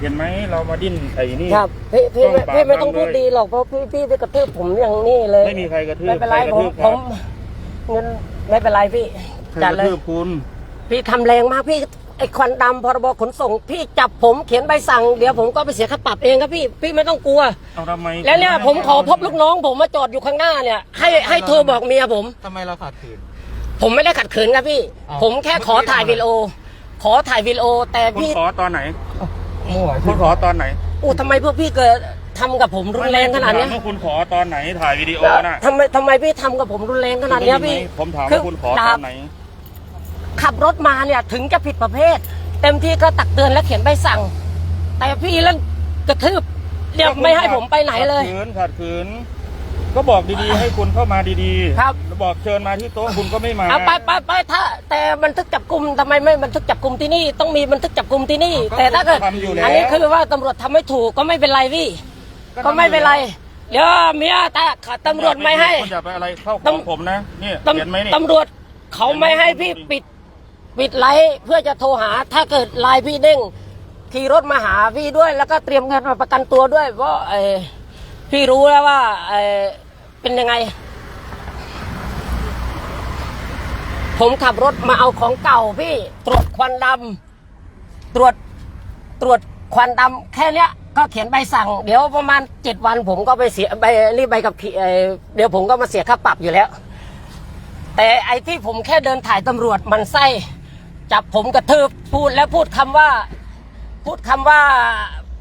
เห็นไหมเรามาดิ้นไอ้นี่ ครับพี่พี่ไม่ต้องปราบพี่ไม่ต้องมันเลยพูดดีหรอกเพราะพี่พี่ไปกระทืบผมอย่างนี้เลยไม่มีใครกระทืบไม่เป็นไรใครกระผมทืบคผรับมเงินไม่เป็นไรพี่ใครจัดกระเลยทืบคุณพี่ทำแรงมากพี่ไอ้ควันดำพรบขนส่ง พี่จับผมเขียนใบสั่งเดี๋ยวผมก็ไปเสียค่าปรับเองครับพี่พี่ไม่ต้องกลัว เอาทำไมแล้วเนี่ยผมขอพบลูกน้อง ผมมาจอดอยู่ข้างหน้าเนี่ย ให้ให้โทรบอกเมียผม ทำไมเราขาดขืน ผมไม่ได้ขัดขืนครับพี่ อ้าว ผมแค่ขอถ่ายวิดีโอ ขอถ่ายวิดีโอแต่คุณพี่ขอตอนไหน มั่วคุณขอตอนไหนอู้ทำไมพวกพี่เกิดทำกับผมรุนแรงขนาดเนี้ยผมถมว่าคุณขอตอนไหนถ่ายวิดีโอน่ะทำไมทำไมพี่ทำกับผมรุนแรงขนาดเนี้ยพี่ ผมถามคือว่าคุณขอตดาอบนไหน ขับรถมาเนี่ยถึงจะผิดประเภท เต็มที่ก็ตักเตือนและเขียนใบสั่ง แต่พี่เล่นกระทืบเนี่ยไม่ให้ผมไปไหนเลย ขัดขืนขัดขืน ก็บอกดีๆ ให้คุณเข้ามาดีๆครับ แล้วบอกเชิญมาที่โต๊ะคุณก็ไม่มาเอาไปไปไปถ้า แต่บันทึกจับกลุ่มทำไมไม่บันทึกจับกลุ่มที่นี่ต้องมีบันทึกจับกลุ่มที่นี่ แต่ถ้าเกิดทำอยู่แล้ว อันนี้คือว่าตำรวจทำไม่ถูกก็ไม่เป็นไรพี่ ก็ไม่เป็นไรเดี๋ยวเมียแต่ตำรวจไม่ให้ คุณอย่าไปอะไรเข้าของผมนะเนี่ยตำเห็นไหมนี่ตำรวจเขาไม่ให้พี่ปิดปิดไลน์เพื่อจะโทรหาถ้าเกิดไลน์พี่เด้งขี่รถมาหาพี่ด้วย แล้วก็เตรียมเงินมาประกันตัวด้วย เพราะเออพี่รู้แล้วว่าเออเป็นยังไง ผมขับรถมาเอาของเก่าพี่ ตรวจควันดำตรวจตรวจควันดำแค่เนี้ยก็เขียนใบสั่ง เดี๋ยวประมาณเจ็ดวัน ผมก็ไปเสียใบรีบใบกับขี่เดี๋ยวผมก็มาเสียค่าปรับอยู่แล้ว แต่ไอ้ที่ผมแค่เดินถ่ายตำรวจมันไส้จับผมกระทืบพูดแล้วพูดคำว่า พูดคำว่า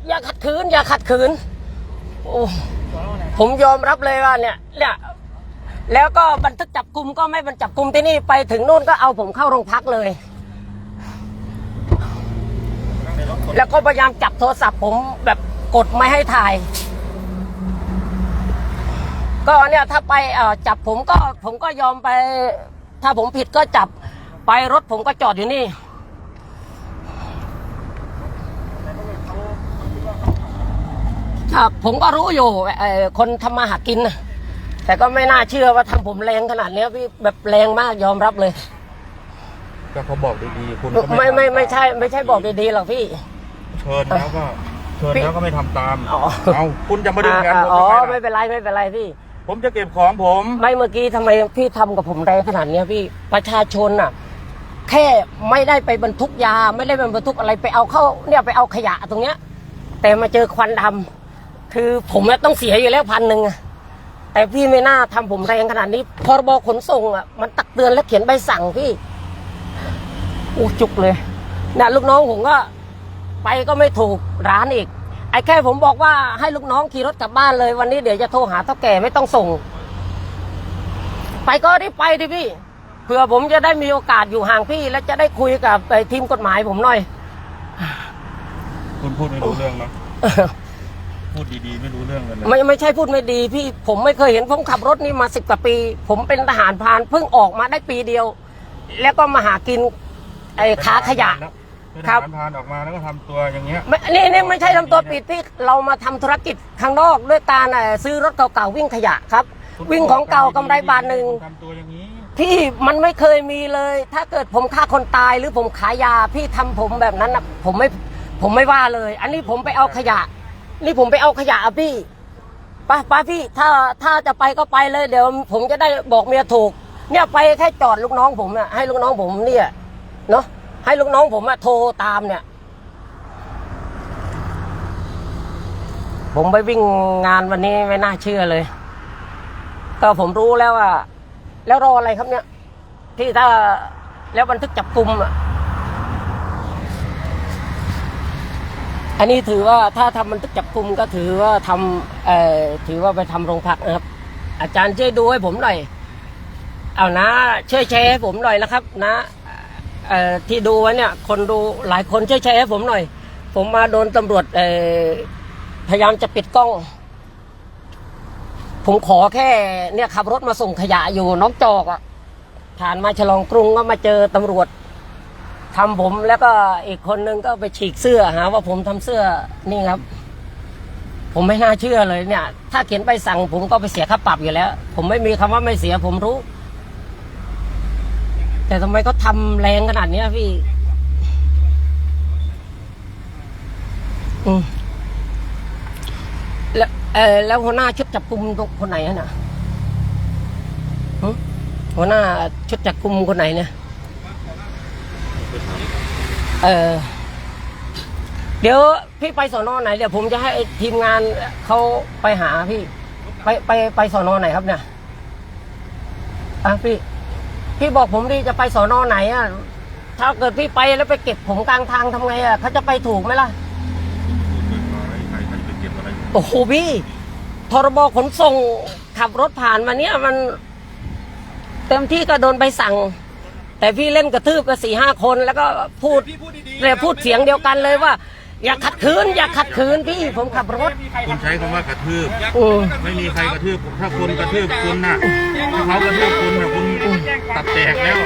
อย่าขัดขืน อย่าขัดขืนโอ้ผมยอมรับเลยว่าเนี่ยเนี่ย แล้วก็บันทึกจับกลุ่มก็ไม่บันจับกลุ่มที่นี่ไปถึงนู่นก็เอาผมเข้าโรงพักเลย แล้วก็พยายามจับโทรศัพท์ผมแบบกดไม่ให้ถ่าย ก็เนี่ยถ้าไปจับผมก็ผมก็ยอมไป ถ้าผมผิดก็จับไปรถผมก็จอดอยู่นี่ครับผมก็รู้อยู่คนทำมาหากินนะ แต่ก็ไม่น่าเชื่อว่าทำผมแรงขนาดเนี้ยพี่แบบแรงมากยอมรับเลย ก็เขาบอกดีๆคุณก็ไม่ไม่ไม่ทำตาใช่ ไม่ใช่บอกดีๆหรอกพี่ เชิญแล้วก็เชิญแล้วก็ไม่ทำตามอ๋อ เอาคุณจะมาดึงแขนผมอ๋อทำไมไม่ล่ะเป็นไรไม่เป็นไรพี่ ผมจะเก็บของผม ไม่เมื่อกี้ทำไมพี่ทำกับผมแรงขนาดเนี้ยพี่ประชาชนน่ะ แค่ไม่ได้ไปบรรทุกยา ไม่ได้ไปบรรทุกอะไรไปเอาเข้าเนี่ยไปเอาขยะตรงเนี้ย แต่มาเจอควันดำคือผมน่ะต้องเสียอยู่แล้วพันหนึ่งอะ แต่พี่ไม่น่าทำผมแรงขนาดนี้พรบขนส่งอะมันตักเตือนและเขียนใบสั่งพี่อู้จุกเลยนะลูกน้องผมก็ไปก็ไม่ถูกร้านอีก ไอ้แค่ผมบอกว่าให้ลูกน้องขี่รถกลับบ้านเลย วันนี้เดี๋ยวจะโทรหาเท่าแก่ไม่ต้องส่ง ไปก็ได้ไปดิพี่เผื่อผมจะได้มีโอกาสอยู่ห่างพี่ และจะได้คุยกับไอ้ทีมกฎหมายผมหน่อย คุณพูดไม่รู้เรื่องเนอะ พูดดีๆ ไม่รู้เรื่องเลยนะไม่ไม่ใช่พูดไม่ดีพี่ผมไม่เคยเห็นผมขับรถนี่มาสิบกว่าปี ผมเป็นทหารพรานเพิ่งออกมาได้ปีเดียว แล้วก็มาหากินไอ้ขาขยะ เป็นครับ ทหารพรานออกมาแล้วก็ทำตัวอย่างเงี้ย ไม่นี่นี่ไม่ใช่ทำตัวปิดพี่เรามาทำธุรกิจข้างนอกด้วยการเอ่อซื้อรถเก่าๆวิ่งขยะครับ วิ่งของเก่ากำไรบาทหนึ่ง ทำตัวอย่างนี้ พี่มันไม่เคยมีเลย ถ้าเกิดผมฆ่าคนตายหรือผมขายยา พี่ทำผมแบบนั้นนะผมไม่ผมไม่ว่าเลย อันนี้ผมไปเอาขยะ นี่ผมไปเอาขยะอะพี่ป้าป้าพี่ถ้าถ้าจะไปก็ไปเลยเดี๋ยว ผมจะได้บอกเมียถูก เนี่ยไปแค่จอดลูกน้องผมอะให้ลูกน้องผมเนี่ยเนาะให้ลูกน้องผมอะโทรตามเนี่ย ผมไปวิ่งงานวันนี้ไม่น่าเชื่อเลย ก็ผมรู้แล้วว่า แล้วรออะไรครับเนี่ย ที่ถ้าแล้วบันทึกจับกลุ่มอะ อันนี้ถือว่าถ้าทำบันทึกจับกลุ่มก็ถือว่าทำเอ่อถือว่าไปทำโรงพักนะครับ อาจารย์ช่วยดูให้ผมหน่อย เอานะช่วยแชร์ให้ผมหน่อยนะครับ นะเอ่อที่ดูไว้เนี่ย คนดูหลายคนช่วยแชร์ให้ผมหน่อย ผมมาโดนตำรวจเอ่อพยายามจะปิดกล้อง ผมขอแค่เนี่ยขับรถมาส่งขยะอยู่น้องจอกอะผ่านมาฉลองกรุงก็มาเจอตำรวจ ทำผมแล้วก็อีกคนนึงก็ไปฉีกเสื้อหาว่าผมทำเสื้อนี่ครับ ผมไม่น่าเชื่อเลยเนี่ย ถ้าเขียนใบสั่งผมก็ไปเสียค่าปรับอยู่แล้ว ผมไม่มีคำว่าไม่เสียผมรู้ แต่ทำไมเขาทำแรงขนาดเนี้ยพี่ อืมแล้วเออแล้วหัวหน้าชุดจับกลุ่มคนไหนอะน่ะหึหัวหน้าชุดจับกลุ่มคนไหนเนี่ย เออ เดี๋ยวพี่ไปสอนอไหน เดี๋ยวผมจะให้ทีมงานเขาไปหาพี่ ไปไปไปสอนอไหนครับเนี่ยอะพี่ พี่บอกผมดิจะไปสอนอไหนอะถ้าเกิดพี่ไปแล้วไปเก็บผมกลางทางทำไงอะเขาจะไปถูกไหมล่ะโอ้โหพี่พรบขนส่งขับรถผ่านมาเนี่ยมัน เต็มที่ก็โดนใบสั่ง แต่พี่เล่นกระทืบกันสี่ห้าคนแล้วก็พูดเลยพูดเสียงเดียวกันเลยว่า อย่าขัดขืน อย่าขัดขืนพี่ผมขับรถคุณใช้คำว่ากระทืบอืมไม่มีใครกระทืบถ้าคนกระทืบคุณน่ะถ้าเขากระทืบคุณน่ะคุณตัดแตกแล้ว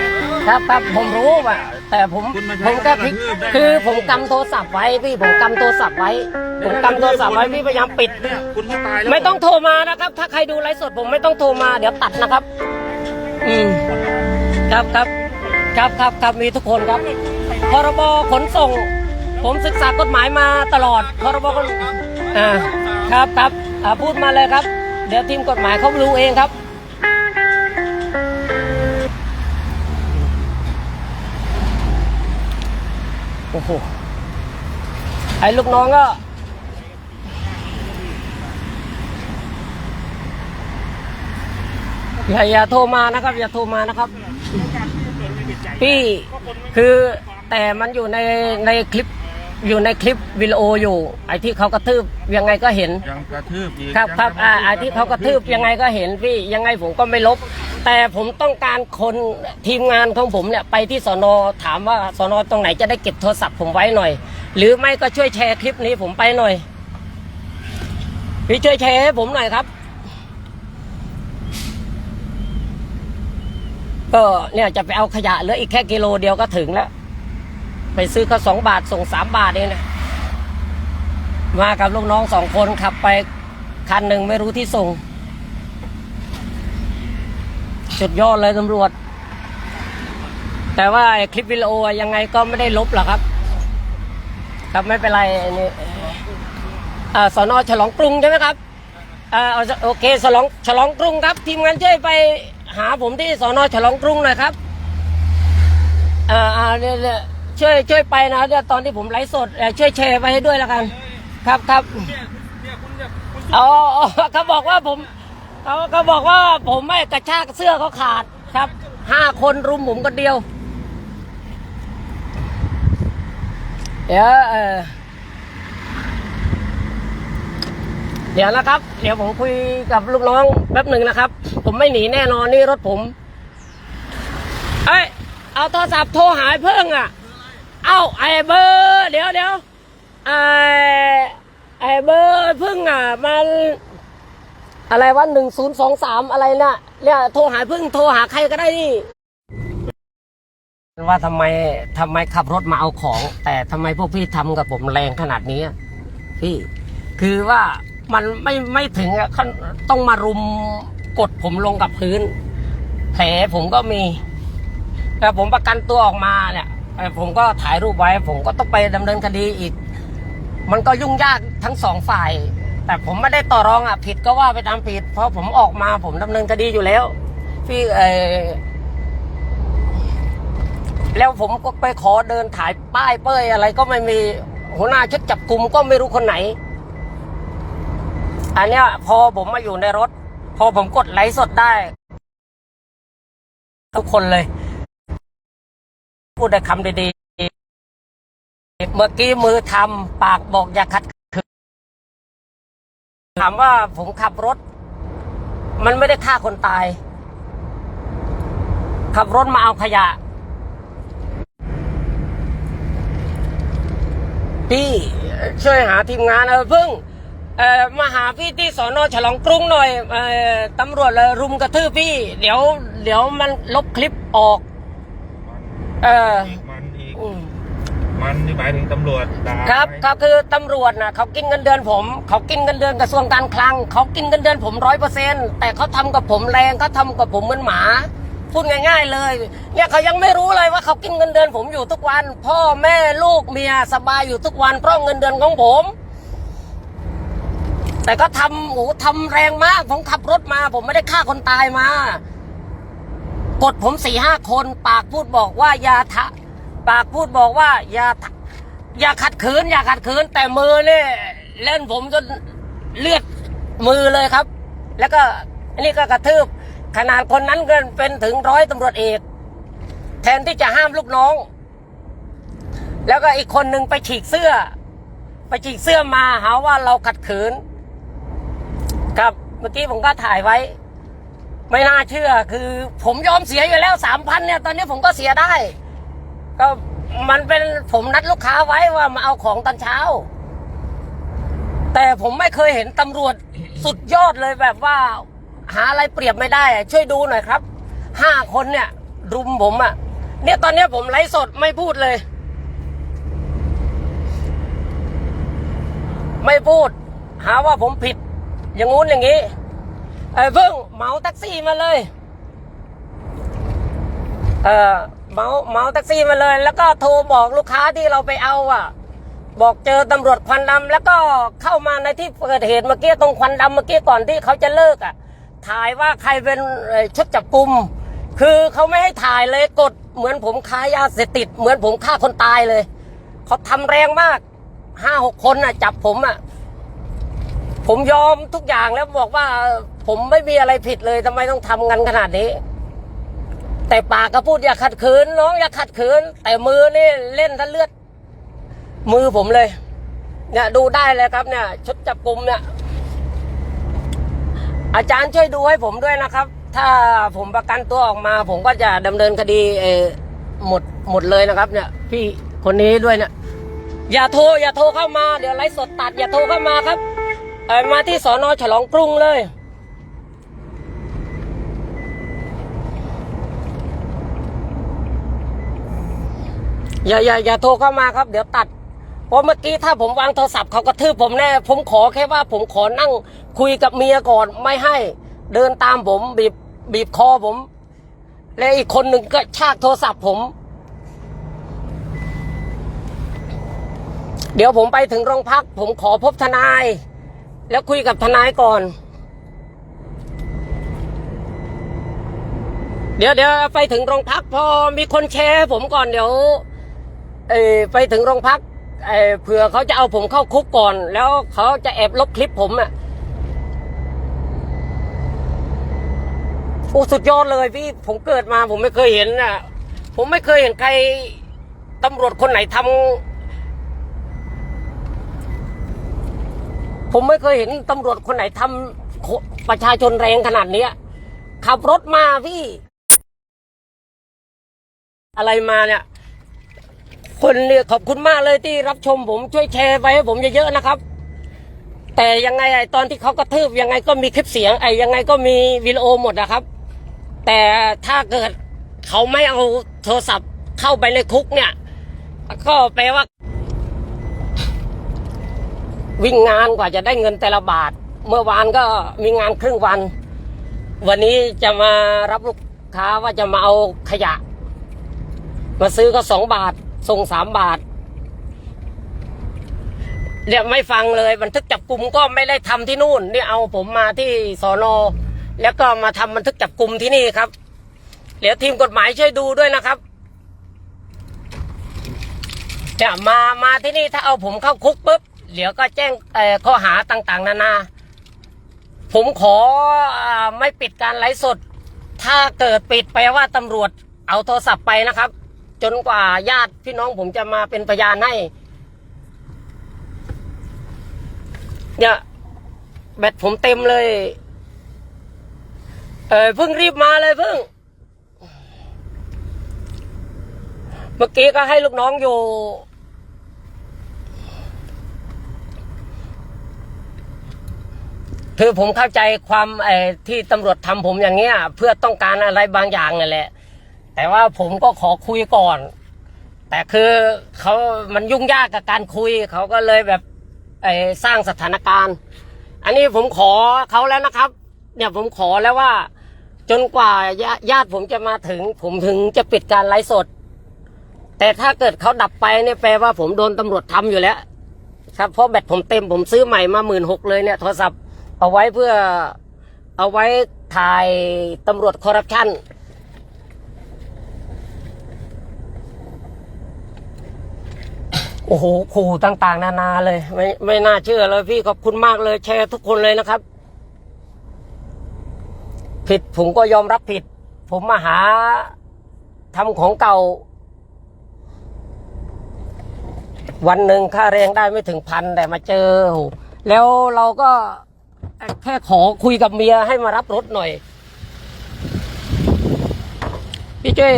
ครับครับผมรู้ว่าแต่ผมคุณมาใช้ผมก็พลิกกระทืบได้ คือผมกำโทรศัพท์ไว้พี่ผมกำโทรศัพท์ไว้ ผมกำโทรศัพท์ไว้พี่พยายามปิด เนี่ยคุณก็ตายแล้วไม่ต้องโทรมานะครับ ถ้าใครดูไลฟ์สดผมไม่ต้องโทรมาเดี๋ยวตัดนะครับ อืมครับครับ ครับครับครับมีทุกคนครับพรบขนส่ง ผมศึกษากฎหมายมาตลอดพรบขนอ่าครับครับอ่าพูดมาเลยครับ เดี๋ยวทีมกฎหมายเขารู้เองครับโอ้โหไอ้ลูกน้องก็อย่าอย่าโทรมานะครับ อย่าโทรมานะครับ พี่คือแต่มันอยู่ในในคลิปอยู่ในคลิปวิดีโออยู่ไอ้ที่เขากระทืบยังไงก็เห็นยังกระทืบอีกครับครับยังอ่าไอ้ที่เขากระทืบยังไงก็เห็นพี่ยังไงผมก็ไม่ลบ แต่ผมต้องการคนทีมงานของผมเนี่ยไปที่สนถามว่าสนตรงไหนจะได้เก็บโทรศัพท์ผมไว้หน่อย หรือไม่ก็ช่วยแชร์คลิปนี้ผมไปหน่อยพี่ช่วยแชร์ให้ผมหน่อยครับ ก็เนี่ยจะไปเอาขยะเหลืออีกแค่กิโลเดียวก็ถึงแล้ว ไปซื้อก็สองบาทส่งสามบาทเองนะมากับลูกน้องสองคนขับไปคันหนึ่งไม่รู้ที่ส่งสุดยอดเลยตำรวจ แต่ว่าคลิปวิดีโอยังไงก็ไม่ได้ลบหรอกครับ ครับไม่เป็นไรนี่อ่าสอนอฉลองกรุงใช่ไหมครับอ่าโอเคฉลองฉลองกรุงครับ ทีมงานช่วยไป หาผมที่สอนอฉลองกรุงหน่อยครับอ่าอ่าเนี่ยเนี่ยช่วยช่วยไปนะเดี๋ยวตอนที่ผมไลฟ์สดเอ่อช่วยแชร์ไปให้ด้วยแล้วกัน ครับครับอ๋ออ๋อเขาบอกว่าผมเขาเขาบอกว่าผมไม่กระชากเสื้อเขาขาดครับห้าคนรุมผมคนเดียว เดี๋ยวเออ เดี๋ยวนะครับ เดี๋ยวผมคุยกับลูกน้องแป๊บหนึ่งนะครับ ผมไม่หนีแน่นอนนี่รถผม เอ้ย เอาโทรศัพท์โทรหายเพิ่งอะ เอาไอ้เบอร์เดี๋ยวเดี๋ยวไอ้ไอ้เบอร์เพิ่งอะ มัน อะไรวะหนึ่งศูนย์สองสามอะไรน่ะเนี่ยโทรหาเพิ่งโทรหาใครก็ได้นี่ว่าทำไมทำไมขับรถมาเอาของ แต่ทำไมพวกพี่ทำกับผมแรงขนาดนี้พี่ คือว่า มันไม่ไม่ถึงอะขั้นต้องมารุมกดผมลงกับพื้น แผลผมก็มีแต่ผมประกันตัวออกมาเนี่ยผมก็ถ่ายรูปไว้ ผมก็ต้องไปดำเนินคดีอีก มันก็ยุ่งยากทั้งสองฝ่าย แต่ผมไม่ได้ต่อรองอะผิดก็ว่าไปตามผิด เพราะผมออกมาผมดำเนินคดีอยู่แล้ว พี่เอแล้วผมก็ไปขอเดินถ่ายป้ายเป้ยอะไรก็ไม่มีหัวหน้าชุดจับกลุ่มก็ไม่รู้คนไหน อันเนี้ยพอผมมาอยู่ในรถ พอผมกดไลฟ์สดได้ ทุกคนเลย พูดได้คำดีๆ เมื่อกี้มือทำปากบอกอย่าขัดขืนถามว่าผมขับรถ มันไม่ได้ฆ่าคนตาย ขับรถมาเอาขยะพี่ช่วยหาทีมงานเออพิ่ง มาหาพี่ที่สอนอฉลองกรุงหน่อยเอ่อตำรวจเลยรุมกระทืบพี่ เดี๋ยว เดี๋ยวมันลบคลิปออก เอออีกมันอีกอืมมันนี่หมายถึงตำรวจด่าครับครับคือตำรวจนะเขากินเงินเดือนผม เขากินเงินเดือนกระทรวงการคลัง เขากินเงินเดือนผมร้อยเปอร์เซ็นแต่เขาทำกับผมแรงเขาทำกับผมเหมือนหมาพูดง่าย ๆ เลย เนี่ยเขายังไม่รู้เลยว่าเขากินเงินเดือนผมอยู่ทุกวัน พ่อแม่ลูกเมียสบายอยู่ทุกวันเพราะเงินเดือนของผม แต่ก็ทำโอ้ทำแรงมาก ผมขับรถมา ผมไม่ได้ฆ่าคนตายมา กดผมสี่ห้าคน ปากพูดบอกว่าอย่าทะ ปากพูดบอกว่าอย่าทะอย่าขัดขืน อย่าขัดขืน แต่มือเนี่ยเล่นผมจนเลือดมือเลยครับ แล้วก็อันนี้ก็กระทืบ ขนาดคนนั้นก็เป็นถึงร้อยตำรวจเอก แทนที่จะห้ามลูกน้อง แล้วก็อีกคนหนึ่งไปฉีกเสื้อ ไปฉีกเสื้อมาหาว่าเราขัดขืน ครับเมื่อกี้ผมก็ถ่ายไว้ ไม่น่าเชื่อ คือ ผมยอมเสียอยู่แล้วสามพันเนี่ย ตอนนี้ผมก็เสียได้ ก็มันเป็นผมนัดลูกค้าไว้ว่ามาเอาของตอนเช้า แต่ผมไม่เคยเห็นตำรวจสุดยอดเลยแบบว่า หาอะไรเปรียบไม่ได้ ช่วยดูหน่อยครับห้าคนเนี่ย รุมผมอะ่ะ เนี่ยตอนนี้ผมไลฟ์สดไม่พูดเลย ไม่พูด หาว่าผมผิด อย่างงู้นอย่างนี้ไอ้เพิ่งเมาแท็กซี่มาเลย เออเมาเมาแท็กซี่มาเลย แล้วก็โทรบอกลูกค้าที่เราไปเอาอะ บอกเจอตำรวจควันดำแล้วก็เข้ามาในที่เกิดเหตุเมื่อกี้ตรงควันดำเมื่อกี้ก่อนที่เขาจะเลิกอะ ถ่ายว่าใครเป็นชุดจับกลุ่มคือเขาไม่ให้ถ่ายเลยกดเหมือนผมค้ายาเสพติด เหมือนผมฆ่าคนตายเลยเขาทำแรงมากห้าหกคนอะ จับผมอะ ผมยอมทุกอย่างแล้วบอกว่า ผมไม่มีอะไรผิดเลยทำไมต้องทำกันขนาดนี้ แต่ปากก็พูดอย่าขัดขืนน้องอย่าขัดขืน แต่มือนี่เล่นทะเลือด มือผมเลย เนี่ยดูได้เลยครับเนี่ย ชุดจับกลุ่มเนี่ย อาจารย์ช่วยดูให้ผมด้วยนะครับ ถ้าผมประกันตัวออกมา ผมก็จะดำเนินคดีเออหมดหมดเลยนะครับ เนี่ย พี่คนนี้ด้วยเนี่ยอย่าโทรอย่าโทรเข้ามาเดี๋ยวไลฟ์สดตัด อย่าโทรเข้ามาครับ เออมาที่สอนอฉลองกรุงเลย อย่าอย่าอย่าโทรเข้ามาครับ เดี๋ยวตัดเพราะเมื่อกี้ถ้าผมวางโทรศัพท์เขากระทืบผมแน่ ผมขอแค่ว่าผมขอนั่งคุยกับเมียก่อนไม่ให้ เดินตามผมบีบบีบคอผม และอีกคนหนึ่งก็ชากโทรศัพท์ผม เดี๋ยวผมไปถึงโรงพัก ผมขอพบทนาย แล้วคุยกับทนายก่อน เดี๋ยวเดี๋ยวไปถึงโรงพักพอมีคนแชร์ผมก่อนเดี๋ยวเอไปถึงโรงพักเอเผื่อเขาจะเอาผมเข้าคุกก่อน แล้วเขาจะแอบลบคลิปผมอะโอ้สุดยอดเลยพี่ผมเกิดมาผมไม่เคยเห็นอะ ผมไม่เคยเห็นใครตำรวจคนไหนทำ ผมไม่เคยเห็นตำรวจคนไหนทำประชาชนแรงขนาดนี้ขับรถมาพี่ อะไรมาเนี่ย คนเนี่ยขอบคุณมากเลยที่รับชมผมช่วยแชร์ไปให้ผมเยอะๆนะครับ แต่ยังไงไอตอนที่เขากระทืบยังไงก็มีคลิปเสียงไอยังไงก็มีวิดีโอหมดนะครับ แต่ถ้าเกิดเขาไม่เอาโทรศัพท์เข้าไปในคุกเนี่ย ก็แปลว่า วิ่งงานกว่าจะได้เงินแต่ละบาท เมื่อวานก็มีงานครึ่งวัน วันนี้จะมารับลูกค้าว่าจะมาเอาขยะ มาซื้อก็สองบาท ส่งสามบาทเนี่ยไม่ฟังเลยบันทึกจับกลุ่มก็ไม่ได้ทำที่นู่นนี่เอาผมมาที่สอนอแล้วก็มาทำบันทึกจับกลุ่มที่นี่ครับเดี๋ยวทีมกฎหมายช่วยดูด้วยนะครับจะมามาที่นี่ถ้าเอาผมเข้าคุกปุ๊บ เดี๋ยวก็แจ้งข้อหาต่างๆ นานา ผมขอไม่ปิดการไลฟ์สด ถ้าเกิดปิดแปลว่าตำรวจเอาโทรศัพท์ไปนะครับ จนกว่าญาติพี่น้องผมจะมาเป็นพยานให้ เนี่ยแบตผมเต็มเลย เออเพิ่งรีบมาเลยเพิ่ง เมื่อกี้ก็ให้ลูกน้องอยู่ คือผมเข้าใจความไอ้ที่ตำรวจทำผมอย่างเงี้ย เพื่อต้องการอะไรบางอย่างนั่นแหละ แต่ว่าผมก็ขอคุยก่อน แต่คือเขามันยุ่งยากกับการคุย เขาก็เลยแบบไอ้สร้างสถานการณ์ อันนี้ผมขอเขาแล้วนะครับ เนี่ยผมขอแล้วว่า จนกว่าญาญาติผมจะมาถึง ผมถึงจะปิดการไลฟ์สด แต่ถ้าเกิดเขาดับไปเนี่ยแปลว่าผมโดนตำรวจทำอยู่แล้ว ครับเพราะแบตผมเต็มผมซื้อใหม่มาหมื่นหกเลยเนี่ยโทรศัพท์ เอาไว้เพื่อเอาไว้ถ่ายตำรวจคอร์รัปชันโอ้โหขู่ต่างๆ นานาเลย ไม่ไม่น่าเชื่อเลยพี่ขอบคุณมากเลย แชร์ทุกคนเลยนะครับ ผิดผมก็ยอมรับผิด ผมมาหาทำของเก่า วันหนึ่งค่าแรงได้ไม่ถึงพันแต่มาเจอโหแล้วเราก็ แค่ขอคุยกับเมียให้มารับรถหน่อย พี่จ้วย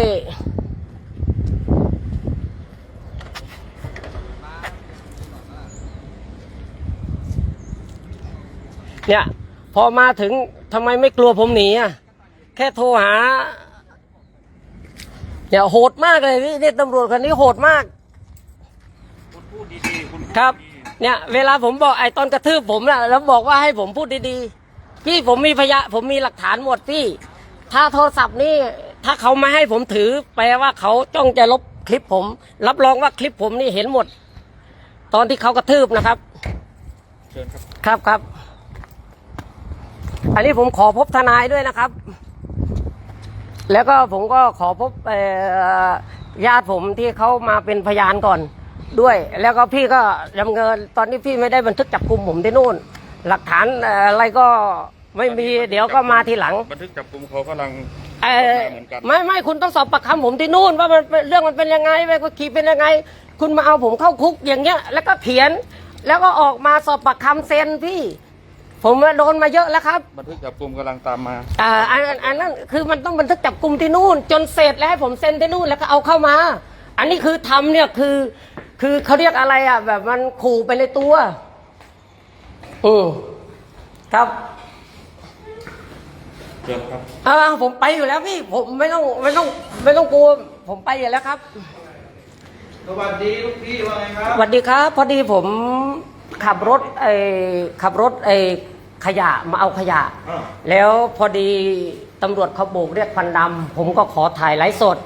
เนี่ย พอมาถึงทำไมไม่กลัวผมหนีอะ แค่โทรหาอย่าโหดมากเลยพี่นี่ตำรวจคนนี้โหดมาก คุณพูดดีๆคุณพูดครับ ดี เนี่ย เวลาผมบอกไอ้ตอนกระทืบผมนะแล้วบอกว่าให้ผมพูดดีๆ พี่ผมมีพยะผมมีหลักฐานหมดพี่ ถ้าโทรศัพท์นี่ถ้าเขาไม่ให้ผมถือ แปลว่าเขาจ้องจะลบคลิปผม รับรองว่าคลิปผมนี่เห็นหมด ตอนที่เขากระทืบนะครับ เชิญครับ ครับครับ อันนี้ผมขอพบทนายด้วยนะครับ แล้วก็ผมก็ขอพบเอ่อญาติผมที่เขามาเป็นพยานก่อน ด้วย แล้วก็พี่ก็ดำเนินตอนนี้พี่ไม่ได้บันทึกจับกลุ่มผมที่นู่น หลักฐานเอ่ออะไรก็ไม่มีเดี๋ยวก็มาทีหลัง บันทึกจับกลุ่มเขากำลังเอ่อเหมือนกันไม่ไม่คุณต้องสอบปากคำผมที่นู่น ว่ามันเป็นเรื่องมันเป็นยังไงไปก็ขี่เป็นยังไง คุณมาเอาผมเข้าคุกอย่างเงี้ย แล้วก็เขียน แล้วก็ออกมาสอบปากคำเซ็นพี่ ผมโดนมาเยอะแล้วครับ บันทึกจับกลุ่มกำลังตามมาอ่าอันนั้นอันนั้นคือมันต้องบันทึกจับกลุ่มที่นู่น จนเสร็จแล้วให้ผมเซ็นที่นู่นแล้วก็เอาเข้ามา อันนี้คือทำเนี่ยคือ คือเขาเรียกอะไรอะ แบบมันขู่ไปในตัว อืมครับเชิญครับ อ่าผมไปอยู่แล้วพี่ ผมไม่ต้องไม่ต้องไม่ต้องกลัว ผมไปอยู่แล้วครับ สวัสดีลูกพี่ว่าไงครับ สวัสดีครับ พอดีผมขับรถไอขับรถไอขยะมาเอาขยะ อ่า แล้วพอดีตำรวจเขาโบกเรียกควันดำผมก็ขอถ่ายไลฟ์สด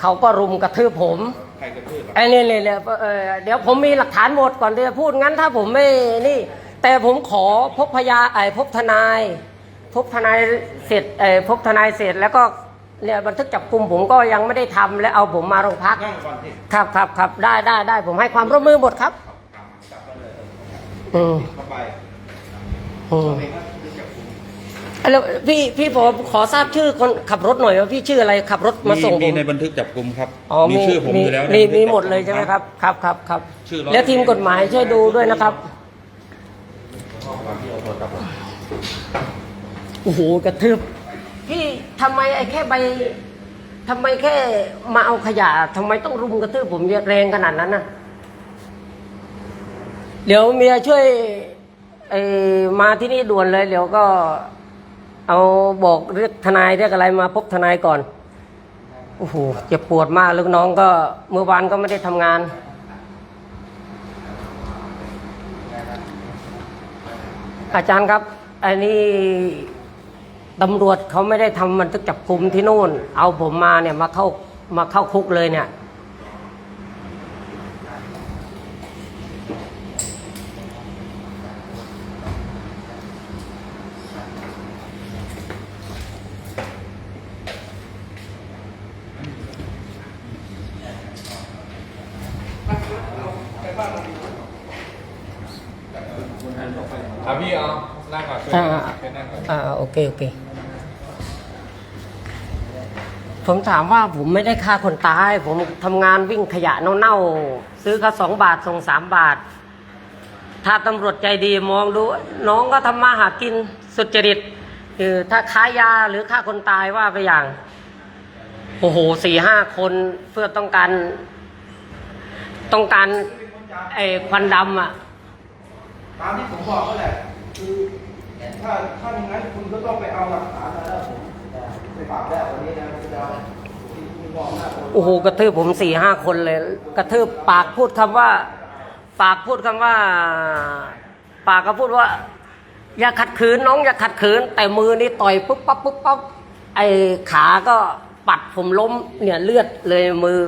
เขาก็รุมกระทืบผม ใครกระทืบอะไอ้นี่เนี่ยเนี่ยเอ่อเดี๋ยวผมมีหลักฐานหมดก่อนที่จะพูดงั้นถ้าผมไม่นี่ แต่ผมขอพบพยาไอ้พบทนาย พบทนายเสร็จเอ่อพบทนายเสร็จแล้วก็เนี่ยบันทึกจับกลุ่มผมก็ยังไม่ได้ทำและเอาผมมาโรงพักนั่งก่อนที่ครับครับครับได้ได้ได้ผมให้ความร่วมมือหมดครับอืมเข้าไปอืม แล้วพี่พี่ผมขอทราบชื่อคนขับรถหน่อยว่าพี่ชื่ออะไรขับรถมาส่งผมีมในบันทึกจับกลุ่มครับอ๋อมีชื่อผมอยู่แล้วมีในบันทึกมีจับหมดเลยกุใช่ไหมครับครับครับครับชื่อร้อย แล้วทีมกฎหมายช่วยดูด้วยนะครับวันที่เอาโทรศัพท์มาโอ้โหกระทืบพี่ทำไมไอ้แค่ใบทำไมแค่มาเอาขยะทำไมต้องรุมกระทืบผมแรงขนาดนั้นน่ะ เดี๋ยวเมียช่วยไอ้มาที่นี่ด่วนเลย เดี๋ยวก็ เอาบอกเรียกทนายเรียกอะไรมาพบทนายก่อนโอ้โหเจ็บปวดมากลูกน้องก็เมื่อวานก็ไม่ได้ทำงาน อาจารย์ครับ อันนี้ตำรวจเขาไม่ได้ทำบันทึกจับกลุ่มที่นู่น เอาผมมาเนี่ยมาเข้ามาเข้าคุกเลยเนี่ย อะพี่เอานั่งก่อน อ่า เชิญนั่งก่อน อ่าโอ เคโอเค ผมถามว่าผมไม่ได้ฆ่าคนตาย ผมทำงานวิ่งขยะเน่าๆ ซื้อเขาสองบาทส่งสามบาท ถ้าตำรวจใจดีมองดู น้องก็ทำมาหากินสุจริตคือถ้าค้ายาหรือฆ่าคนตายว่าไปอย่าง โอ้โหสี่ห้าคนเพื่อต้องการ ต้องการไอ้ควันดำอะ ตามที่ผมบอกก็แหละคือ ถ้าถ้าอย่างนั้นคุณก็ต้องไปเอาหลักฐานมาแล้วผมไปฝากแล้ววันนี้นะคุณจะเอาที่คุณบอกหน้าผม โอ้โหกระทืบผมสี่ห้าคนเลย กระทืบปากพูดคำว่า ปากพูดคำว่า ปากก็พูดว่า อย่าขัดขืนน้องอย่าขัดขืน แต่มือนี่ต่อยปุ๊บปั๊บปุ๊บปั๊บไอ้ขาก็ปัดผมล้มเนี่ยเลือดเลยมือ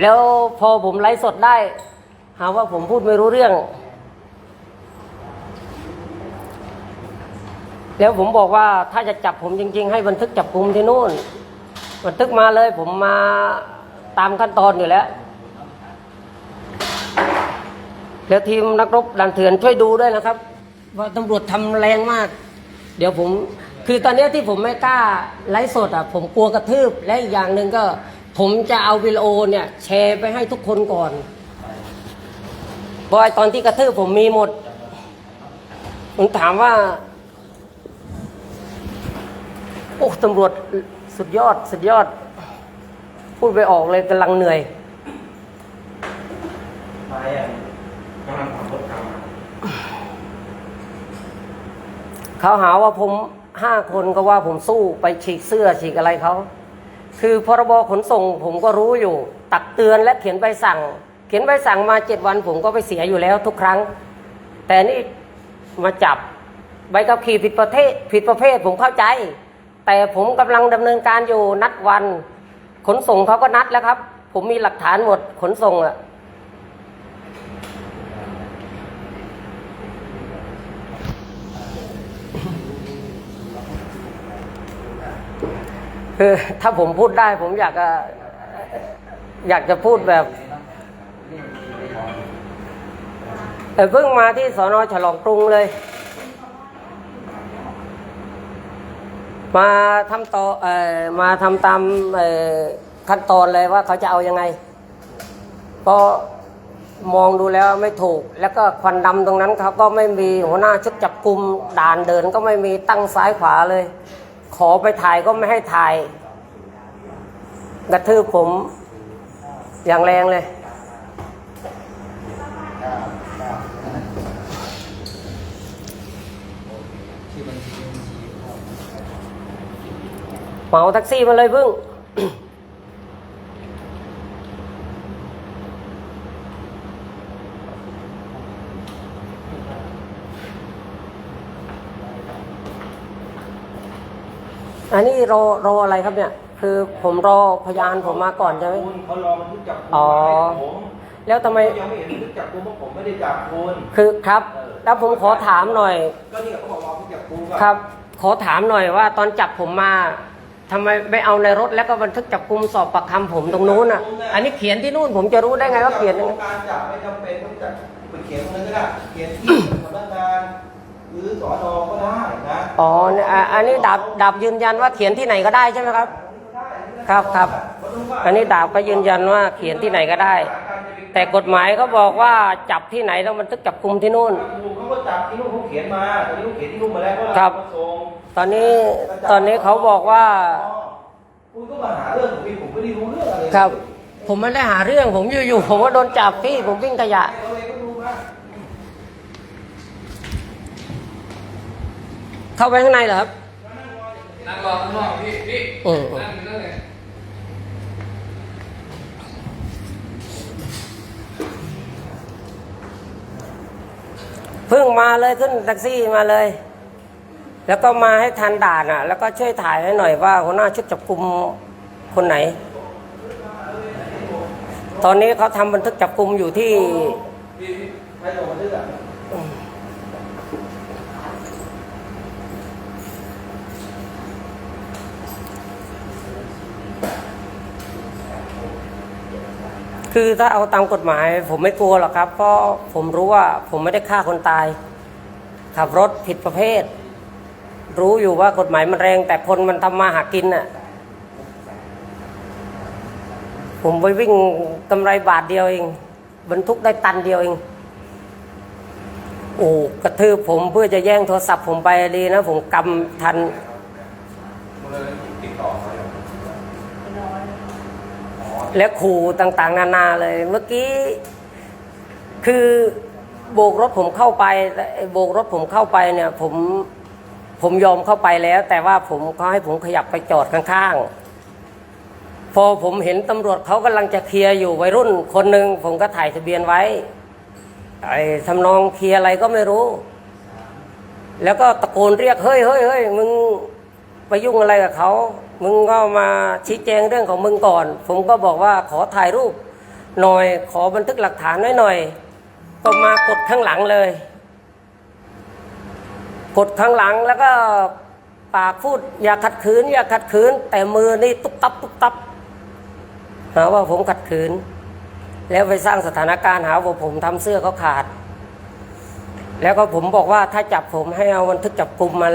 แล้วพอผมไลฟ์สดได้ หาว่าผมพูดไม่รู้เรื่อง แล้วผมบอกว่าถ้าจะจับผมจริง ๆ ให้บันทึกจับกลุ่มที่นู่น บันทึกมาเลย ผมมาตามขั้นตอนอยู่แล้ว แล้วทีมนักรบดันเถื่อนช่วยดูด้วยนะครับ ว่าตำรวจทำแรงมาก เดี๋ยวผมคือตอนนี้ที่ผมไม่กล้าไลฟ์สดอะ ผมกลัวกระทืบและอีกอย่างหนึ่งก็ ผมจะเอาวิดีโอเนี่ยแชร์ไปให้ทุกคนก่อนเพราะไอ้ตอนที่กระทืบผมมีหมดผมถามว่า อ้ตำรวจสุดยอดสุดยอด พูดไปออกเลยกำลังเหนื่อยไปอะกำลังขับรถกลับมาเขาหาว่าผมห้าคนก็ว่าผมสู้ไปฉีกเสื้อฉีกอะไรเขา คือพรบขนส่งผมก็รู้อยู่ ตักเตือนและเขียนใบสั่ง เขียนใบสั่งมาเจ็ดวันผมก็ไปเสียอยู่แล้วทุกครั้ง แต่นี่มาจับใบขับขี่ผิดประเภทผิดประเภทผมเข้าใจ แต่ผมกำลังดำเนินการอยู่นัดวัน ขนส่งเขาก็นัดแล้วครับ ผมมีหลักฐานหมดขนส่งอะคือถ้าผมพูดได้ผมอยากจะอยากจะพูดแบบเออเพิ่งมาที่สอนอฉลองกรุงเลย มาทำต่อเอ่อมาทำตามเอ่อขั้นตอนเลยว่าเขาจะเอายังไงพอมองดูแล้วไม่ถูก แล้วก็ควันดำตรงนั้นเขาก็ไม่มีหัวหน้าชุดจับกลุ่มด่านเดินก็ไม่มีตั้งซ้ายขวาเลย ขอไปถ่ายก็ไม่ให้ถ่ายกระทืบผมอย่างแรงเลย เหมาแท็กซี่มาเลยพึ่ง อันนี้รอรออะไรครับเนี่ย คือผมรอพยานผมมาก่อนใช่ไหม คุณเขารอบันทึกจับกุมอ๋อ มาให้ผมแล้วทำไม เขายังไม่เห็นบันทึกจับกุมเพราะผมไม่ได้จับคุณคือครับ แล้วผมขอถามหน่อย ก็นี่เขาบอกรอบันทึกจับกุมก่อนครับ ขอถามหน่อยว่าตอนจับผมมา ทำไมไม่เอาในรถแล้วก็บันทึกจับกลุ่มสอบปากคำผมตรงนู้นอะ อันนี้เขียนที่นู่นผมจะรู้ได้ไงว่าเขียนยังไงการจับไม่จำเป็นต้องจับไปเขียนตรงนั้นก็ได้เขียนที่สำนักงานหรือสอนอก็ได้นะอ๋อเนี่ยอะอันนี้ดาบดาบยืนยันว่าเขียนที่ไหนก็ได้ใช่ไหมครับ ครับครับ อันนี้ดาบก็ยืนยันว่าเขียนที่ไหนก็ได้ แต่กฎหมายเขาบอกว่าจับที่ไหนต้องบันทึกจับกลุ่มที่นู่น เขาก็จับที่นู่นเขาเขียนมาตอนนี้เขาเขียนที่นู่นมาแล้วเขาครับ มาส่งตอนนี้ตอนนี้เขาบอกว่า คุณก็มาหาเรื่องผมอีกผมไม่ได้รู้เรื่องอะไรเลยครับ ผมไม่ได้หาเรื่องผมอยู่ๆผมก็โดนจับพี่ผมวิ่งขยะเราเองก็รู้มาเข้าไปข้างในเหรอครับนั่งรอข้างนอกพี่พี่อืมนั่งอยู่นั่นเลย พิ่งมาเลยขึ้นแท็กซี่มาเลย แล้วก็มาให้ทันด่านอะ แล้วก็ช่วยถ่ายให้หน่อยว่าหัวหน้าชุดจับกลุ่มคนไหน ตอนนี้เขาทำบันทึกจับกลุ่มอยู่ที่ คือถ้าเอาตามกฎหมาย ผมไม่กลัวหรอกครับ เพราะผมรู้ว่าผมไม่ได้ฆ่าคนตาย ขับรถผิดประเภท รู้อยู่ว่ากฎหมายมันแรง แต่คนมันทำมาหากินน่ะ ผมไปวิ่งกำไรบาทเดียวเอง บรรทุกได้ตันเดียวเอง โอ้กระทืบผมเพื่อจะแย่งโทรศัพท์ผมไปดีนะ ผมกำทัน ติดต่อมา และขู่ต่างๆ นานาเลย เมื่อกี้ คือโบกรถผมเข้าไปโบกรถผมเข้าไปเนี่ย ผมผมยอมเข้าไปแล้ว แต่ว่าผมเขาให้ผมขยับไปจอดข้างๆ พอผมเห็นตำรวจเขากำลังจะเคลียร์อยู่วัยรุ่นคนหนึ่งผมก็ถ่ายทะเบียนไว้ไอ้ทำนองเคลียร์อะไรก็ไม่รู้ แล้วก็ตะโกนเรียกเฮ้ยเฮ้ยเฮ้ยมึงไปยุ่งอะไรกับเขา มึงก็มาชี้แจงเรื่องของมึงก่อน ผมก็บอกว่าขอถ่ายรูปหน่อย ขอบันทึกหลักฐานไว้หน่อย ก็มากดข้างหลังเลย กดข้างหลังแล้วก็ปากพูดอย่าขัดขืน อย่าขัดขืน แต่มือนี่ตุ๊บตับตุ๊บตับหาว่าผมขัดขืน แล้วไปสร้างสถานการณ์หาว่าผมทำเสื้อเขาขาด แล้วก็ผมบอกว่าถ้าจับผมให้เอาบันทึกจับกลุ่มมา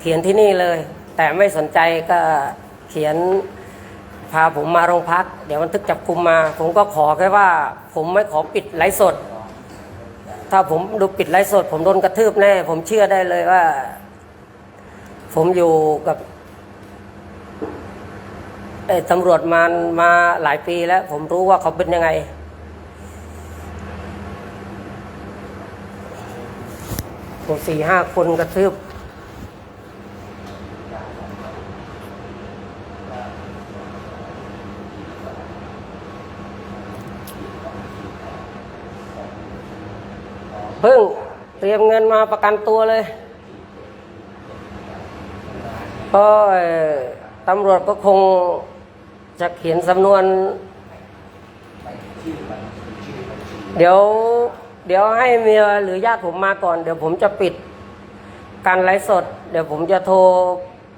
เขียนที่นี่เลย แต่ไม่สนใจก็เขียนพาผมมาโรงพัก เดี๋ยวบันทึกจับกลุ่มมา ผมก็ขอแค่ว่า ผมไม่ขอปิดไลฟ์สด ถ้าผมดูปิดไลฟ์สด ผมโดนกระทืบแน่ ผมเชื่อได้เลยว่า ผมอยู่กับตำรวจมามาหลายปีแล้ว ผมรู้ว่าเขาเป็นยังไง ผมสี่ห้าคนกระทืบ พิ่งเตรียมเงินมาประกันตัวเลยเพราะเอ่อตำรวจก็คงจะเขียนสำนวน เดี๋ยว เดี๋ยวให้เมียหรือญาติผมมาก่อน เดี๋ยวผมจะปิดการไลฟ์สด เดี๋ยวผมจะโทร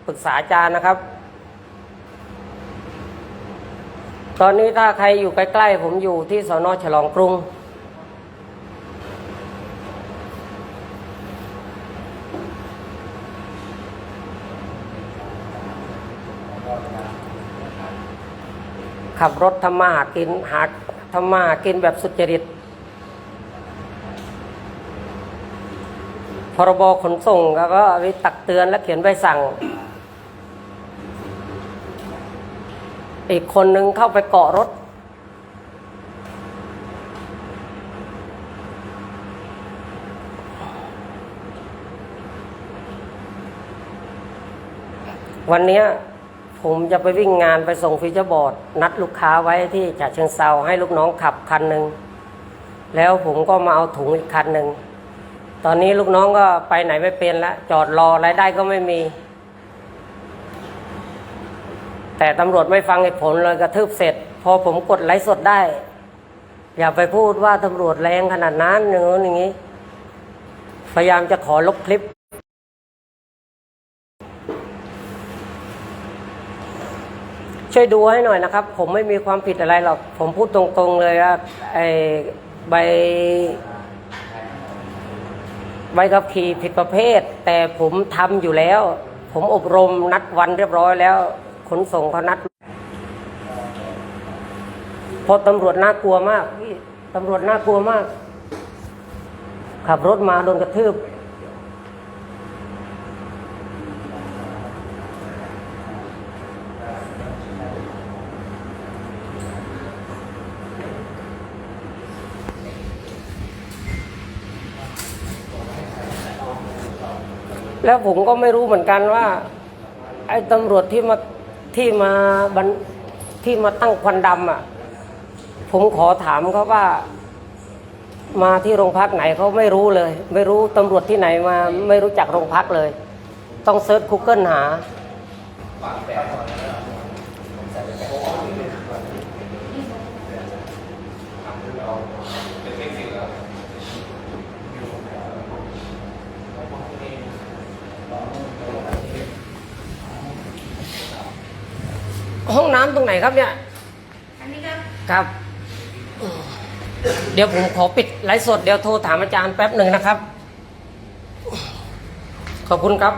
ปรึกษาอาจารย์นะครับ ตอนนี้ถ้าใครอยู่ใกล้ๆผมอยู่ที่สอนอฉลองกรุง ขับรถทำมาหากินหาทำมาหากินแบบสุจริต พรบขนส่งแล้วก็ไปตักเตือนและเขียนใบสั่ง อีกคนนึงเข้าไปเกาะรถ วันนี้ ผมจะไปวิ่งงานไปส่งฟิวเจอร์บอร์ด นัดลูกค้าไว้ที่ฉะเชิงเซาให้ลูกน้องขับคันหนึ่งแล้วผมก็มาเอาถุงอีกคันหนึ่งตอนนี้ลูกน้องก็ไปไหนไม่เป็นแล้วจอดรอรายได้ก็ไม่มี แต่ตำรวจไม่ฟังเหตุผลเลยกระทืบเสร็จ พอผมกดไลฟ์สดได้ อย่าไปพูดว่าตำรวจแรงขนาดนั้นอย่างนู้นอย่างนี้ พยายามจะขอลบคลิป ช่วยดูให้หน่อยนะครับ ผมไม่มีความผิดอะไรหรอก ผมพูดตรงๆเลยว่าไอ้ใบใบขับขี่ผิดประเภท แต่ผมทำอยู่แล้ว ผมอบรมนัดวันเรียบร้อยแล้ว ขนส่งเขานัดพราะตำรวจน่ากลัวมากพี่ตำรวจน่ากลัวมาก ขับรถมาโดนกระทืบ แล้วผมก็ไม่รู้เหมือนกันว่า ไอ้ตำรวจที่มาที่มาบันที่มาตั้งควันดำอะ ผมขอถามเขาว่า มาที่โรงพักไหนเขาไม่รู้เลย ไม่รู้ตำรวจที่ไหนมา ไม่รู้จักโรงพักเลย ต้องเซิร์ช Google หา ห้องน้ำตรงไหนครับเนี่ย อันนี้ก็ครับ เดี๋ยวผมขอปิดไลฟ์สดเดี๋ยวโทรถามอาจารย์แป๊บหนึ่งนะครับ ขอบคุณครับ